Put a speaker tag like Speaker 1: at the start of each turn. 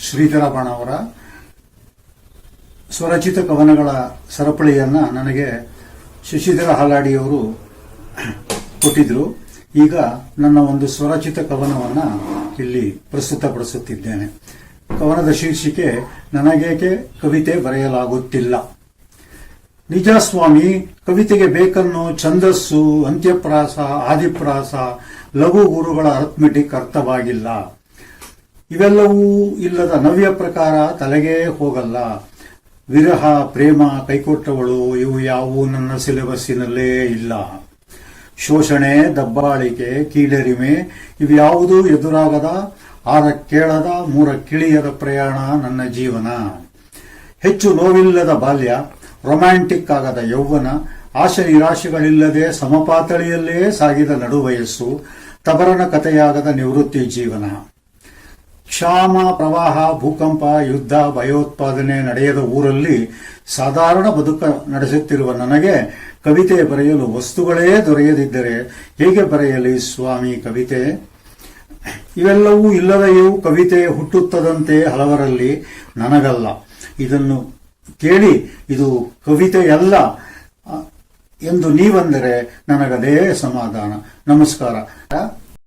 Speaker 1: ಶ್ರೀಧರ ಅವರ ಸ್ವರಚಿತ ಕವನಗಳ ಸರಪಳಿಯನ್ನು ನನಗೆ ಶಶಿಧರ ಹಾಲಾಡಿಯವರು ಕೊಟ್ಟಿದ್ರು. ಈಗ ನನ್ನ ಒಂದು ಸ್ವರಚಿತ ಕವನವನ್ನ ಇಲ್ಲಿ ಪ್ರಸ್ತುತಪಡಿಸುತ್ತಿದ್ದೇನೆ. ಕವನದ ಶೀರ್ಷಿಕೆ, ನನಗೇಕೆ ಕವಿತೆ ಬರೆಯಲಾಗುತ್ತಿಲ್ಲ. ನಿಜ ಸ್ವಾಮಿ ಕವಿತೆಗೆ ಬೇಕನ್ನು ಛಂದಸ್ಸು, ಅಂತ್ಯಪ್ರಾಸ, ಆದಿಪ್ರಾಸ, ಲಘು ಗುರುಗಳ ಅರ್ಥಮೆಟಿಕ್ ಅರ್ಥವಾಗಿಲ್ಲ. ಇವೆಲ್ಲವೂ ಇಲ್ಲದ ನವ್ಯ ಪ್ರಕಾರ ತಲೆಗೆ ಹೋಗಲ್ಲ. ವಿರಹ, ಪ್ರೇಮ, ಕೈಕೊಟ್ಟವಳು, ಇವು ಯಾವೂ ನನ್ನ ಸಿಲೆಬಸ್ಸಿನಲ್ಲೇ ಇಲ್ಲ. ಶೋಷಣೆ, ದಬ್ಬಾಳಿಕೆ, ಕೀಳರಿಮೆ ಇವ್ಯಾವುದೂ ಎದುರಾಗದ, ಆರ ಕೇಳದ, ಮೂರ ಕಿಳಿಯದ ಪ್ರಯಾಣ ನನ್ನ ಜೀವನ. ಹೆಚ್ಚು ನೋವಿಲ್ಲದ ಬಾಲ್ಯ, ರೊಮ್ಯಾಂಟಿಕ್ ಆಗದ ಯೌವನ ಆಶೆ ನಿರಾಶೆಗಳಿಲ್ಲದೆ ಸಮಪಾತಳಿಯಲ್ಲೇ ಸಾಗಿದ ನಡುವಯಸ್ಸು ತಬರನ ಕಥೆಯಾಗದ ನಿವೃತ್ತಿ ಜೀವನ. ಕ್ಷಾಮ, ಪ್ರವಾಹ, ಭೂಕಂಪ, ಯುದ್ಧ, ಭಯೋತ್ಪಾದನೆ ನಡೆಯದ ಊರಲ್ಲಿ ಸಾಧಾರಣ ಬದುಕ ನಡೆಸುತ್ತಿರುವ ನನಗೆ ಕವಿತೆ ಬರೆಯಲು ವಸ್ತುಗಳೇ ದೊರೆಯದಿದ್ದರೆ ಹೇಗೆ ಬರೆಯಲಿ ಸ್ವಾಮಿ ಕವಿತೆ? ಇವೆಲ್ಲವೂ ಇಲ್ಲದೆಯೂ ಕವಿತೆ ಹುಟ್ಟುತ್ತದಂತೆ ಹಲವರಲ್ಲಿ ನನಗಲ್ಲ. ಇದನ್ನು ಕೇಳಿ ಇದು ಕವಿತೆಯಲ್ಲ ಎಂದು ನೀವಂದರೆ ನನಗದೇ ಸಮಾಧಾನ. ನಮಸ್ಕಾರ.